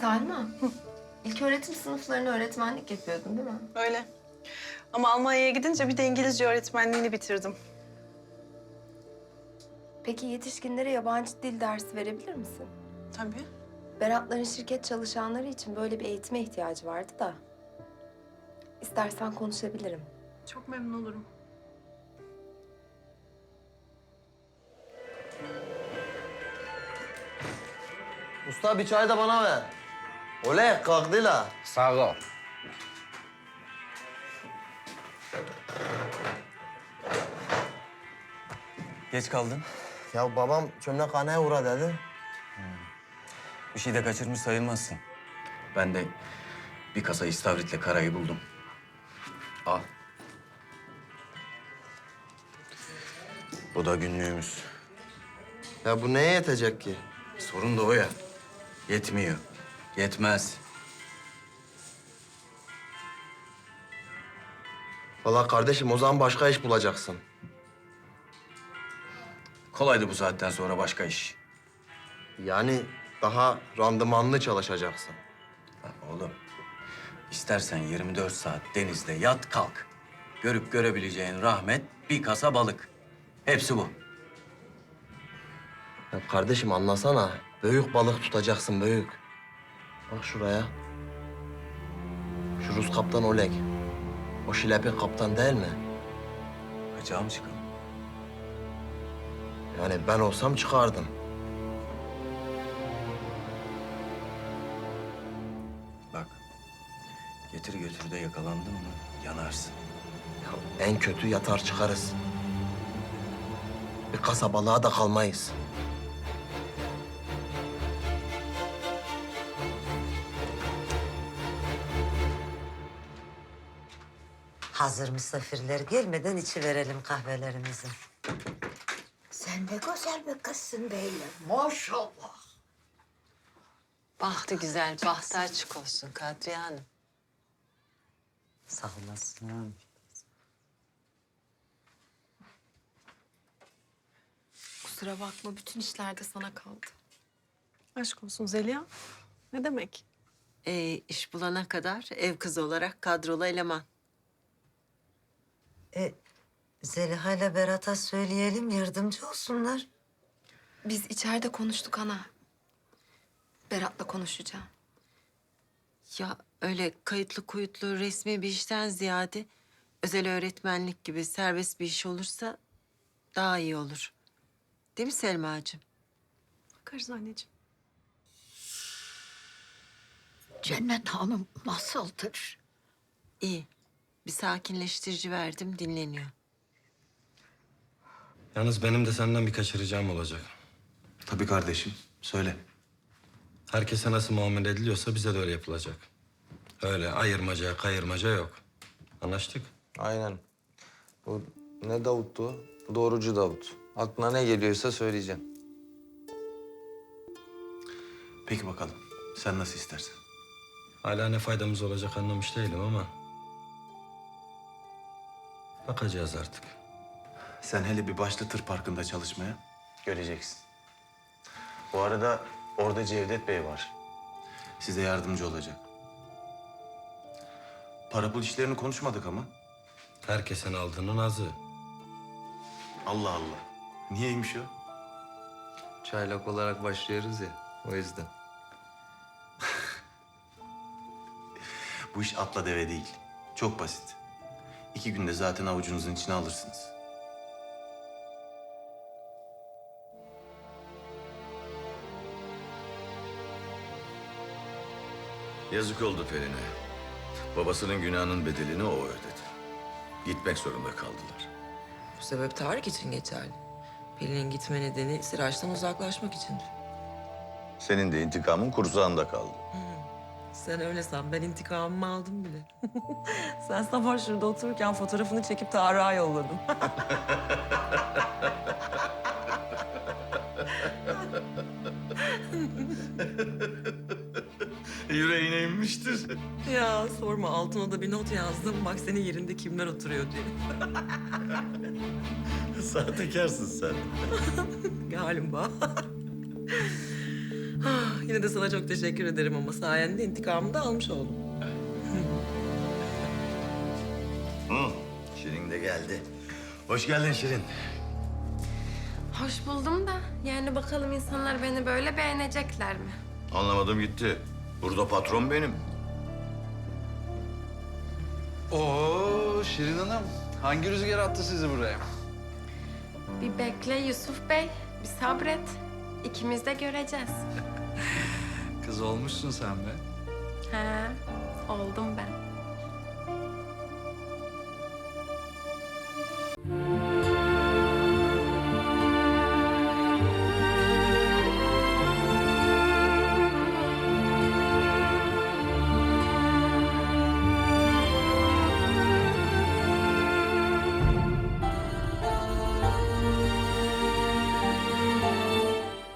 Selma, ilk öğretim sınıflarına öğretmenlik yapıyordun değil mi? Öyle. Ama Almanya'ya gidince bir de İngilizce öğretmenliğini bitirdim. Peki yetişkinlere yabancı dil dersi verebilir misin? Tabii. Beratların şirket çalışanları için böyle bir eğitime ihtiyacı vardı da. İstersen konuşabilirim. Çok memnun olurum. Usta bir çay da bana ver. Oley kalktı la. Sağ ol. Geç kaldın. Ya babam çömlekhaneye uğra dedi. Bir şey de kaçırmış sayılmazsın. Ben de bir kasa istavritle karayı buldum. Al. Bu da günlüğümüz. Ya bu neye yetecek ki? Sorun da o ya. Yetmiyor. Yetmez. Vallahi kardeşim o zaman başka iş bulacaksın. Kolaydı bu saatten sonra başka iş. Yani daha randımanlı çalışacaksın. Lan oğlum, istersen 24 saat denizde yat kalk. Görüp görebileceğin rahmet bir kasa balık. Hepsi bu. Ya kardeşim anlasana. Büyük balık tutacaksın büyük. Bak şuraya. Şu Rus kaptan Oleg. O şilepin kaptan değil mi? Kaçağa mı çıkalım? Yani ben olsam çıkardım. Bak, getir götür de yakalandın mı yanarsın. Ya en kötü yatar çıkarız. Bir kasa balığa da kalmayız. Hazır misafirler gelmeden içi verelim kahvelerimizi. Sen ne güzel bir kızsın böyle. Maşallah. Bahtı güzel, bahtı açık olsun Kadriye Hanım. Sağ olasın. Kusura bakma, bütün işler de sana kaldı. Aşk olsun Zeliha. Ne demek? Ee, iş bulana kadar ev kızı olarak kadrolu eleman. E, Zeliha ile Berat'a söyleyelim yardımcı olsunlar. Biz içeride konuştuk ana. Berat'la konuşacağım. Ya öyle kayıtlı kuyutlu resmi bir işten ziyade özel öğretmenlik gibi serbest bir iş olursa daha iyi olur. Değil mi Selma'cığım? Bakarız anneciğim. Cennet Hanım nasıldır? İyi. Bir sakinleştirici verdim, dinleniyor. Yalnız benim de senden birkaç ricam olacak. Tabii kardeşim, söyle. Herkese nasıl muamele ediliyorsa bize de öyle yapılacak. Öyle ayırmaca, kayırmaca yok. Anlaştık? Aynen. Bu ne Davut'tu? Doğrucu Davut. Aklına ne geliyorsa söyleyeceğim. Peki bakalım, sen nasıl istersen. Hala ne faydamız olacak anlamış değilim ama... Bakacağız artık. Sen hele bir başla tır parkında çalışmaya. Göreceksin. Bu arada orada Cevdet Bey var. Size yardımcı olacak. Para pul işlerini konuşmadık ama. Herkesin aldığının azı. Allah Allah. Niyeymiş o? Çaylak olarak başlıyoruz ya. O yüzden. Bu iş atla deve değil. Çok basit. İki günde zaten avucunuzun içine alırsınız. Yazık oldu Pelin'e. Babasının günahının bedelini o ödedi. Gitmek zorunda kaldılar. Bu sebep Tarık için geçerli. Pelin'in gitme nedeni Siraç'tan uzaklaşmak için. Senin de intikamın kursağında kaldı. Sen öyle san, ben intikamımı aldım bile. Sen sabah şurada otururken fotoğrafını çekip Tarık'a yolladın. Yüreğine inmiştir. ya sorma, altına da bir not yazdım. Bak senin yerinde kimler oturuyor diye. Sahtekarsın sen. Galiba. Ah, Yine de sana çok teşekkür ederim ama sayende intikamını da almış oldum. Hı, Şirin de geldi. Hoş geldin Şirin. Hoş buldum da yani bakalım insanlar beni böyle beğenecekler mi? Anlamadım gitti. Burada patron benim. Oo Şirin Hanım. Hangi rüzgar attı sizi buraya? Bir bekle Yusuf Bey, bir sabret. İkimiz de göreceğiz. Kız olmuşsun sen be. He, oldum ben.